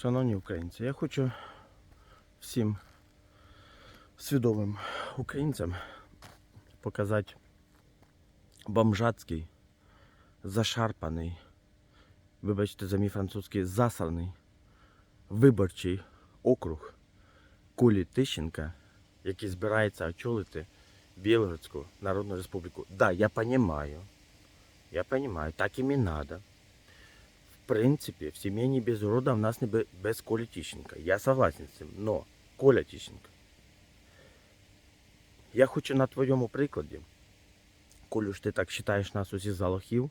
Шановні українці, я хочу всім свідомим українцям показати бомжацький, зашарпаний, вибачте за мій французький, засраний виборчий округ Кулі Тищенка, який збирається очолити Білгородську Народну Республіку. Да, я понимаю, я понимаю, так і надо. В принципе, в семье не без урода, в нас не без Коли Тищенка. Я согласен з цим, но Коля Тищенка. Я хочу на твоєму прикладі, Колю ж ти так вважаєш нас усіх за лохів,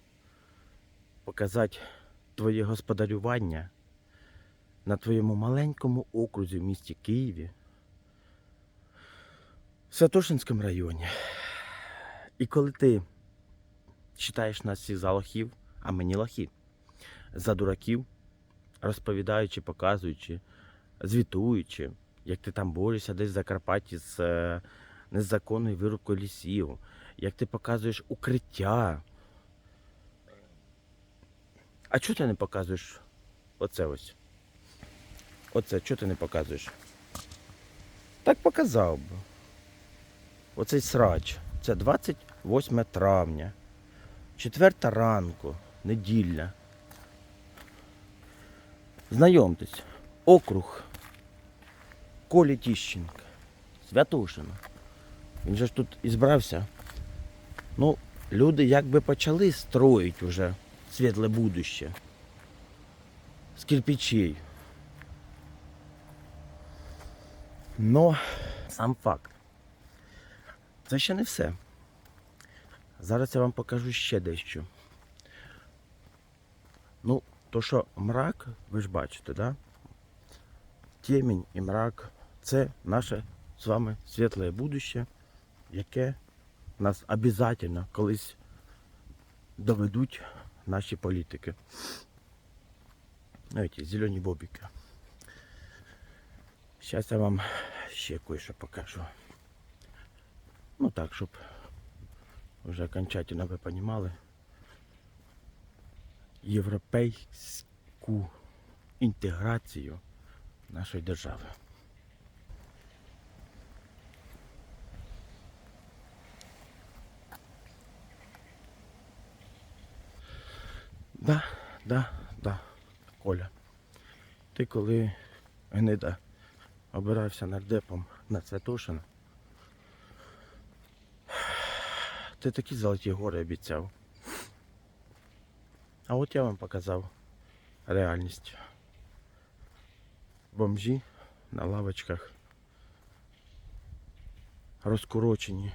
показати твоє господарювання на твоєму маленькому окрузі в місті Києві, в Святошинському районі. І коли ти вважаєш нас всіх за лохів, а мені лохи, за дураків, розповідаючи, показуючи, звітуючи, як ти там борешся десь в Закарпатті з е, незаконною вирубкою лісів, як ти показуєш укриття. А чого ти не показуєш оце ось? Оце, чого ти не показуєш? Так показав би. Оцей срач. Це 28 травня. Четверта ранку, неділя. Знайомтесь, округ Колі Тіщенка, Святошина. Він же ж тут і збрався. Ну, люди якби почали строїть уже світле будуще. З кирпичей. Но сам факт. Це ще не все. Зараз я вам покажу ще дещо. Ну, то що мрак, ви ж бачите, да? Темінь і мрак це наше з вами світле будуще, яке нас обов'язково колись доведуть наші політики. Знаєте, зелені бобіки. Зараз я вам ще кое-що покажу. Ну так, щоб вже окончательно ви розуміли європейську інтеграцію нашої держави. Да, да, да, Коля. Ти коли гнида обирався нардепом на Святошина, ти такі золоті гори обіцяв. А от я вам показав реальність. Бомжі на лавочках, розкорочені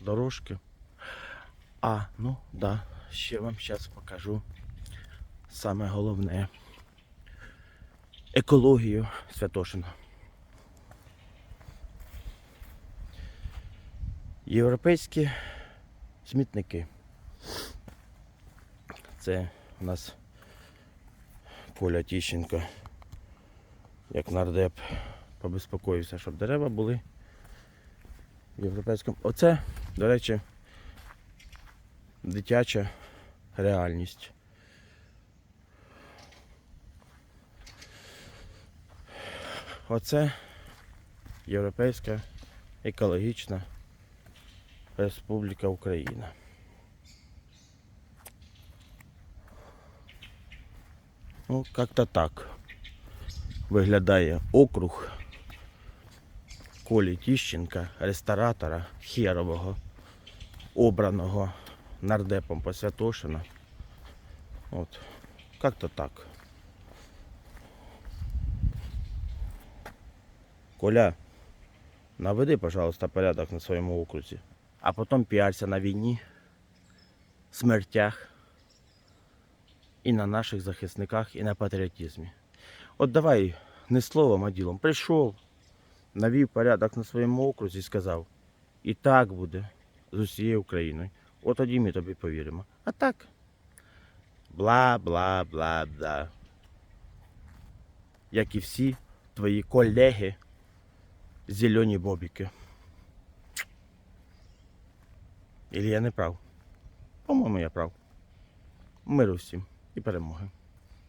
дорожки. А, ну да, ще вам зараз покажу саме головне. Екологію Святошина. Європейські смітники. Це у нас Коля Тіщенко, як нардеп, побезпокоївся, щоб дерева були в європейському. Оце, до речі, дитяча реальність. Оце Європейська екологічна Республіка Україна. Ну, як-то так виглядає округ Колі Тіщенка, ресторатора Хєрового, обраного нардепом по Святошина. От, як-то так. Коля, наведи, пожалуйста, порядок на своєму окрузі. А потім піарся на війні, смертях і на наших захисниках, і на патріотизмі. От давай не словом, а ділом. Прийшов, навів порядок на своєму окрузі і сказав, і так буде з усією Україною. От тоді ми тобі повіримо. А так. Бла, бла, бла, бла. Як і всі твої колеги, зелені бобіки. Ілі я не прав? По-моєму, я прав. Миру всім і перемоги.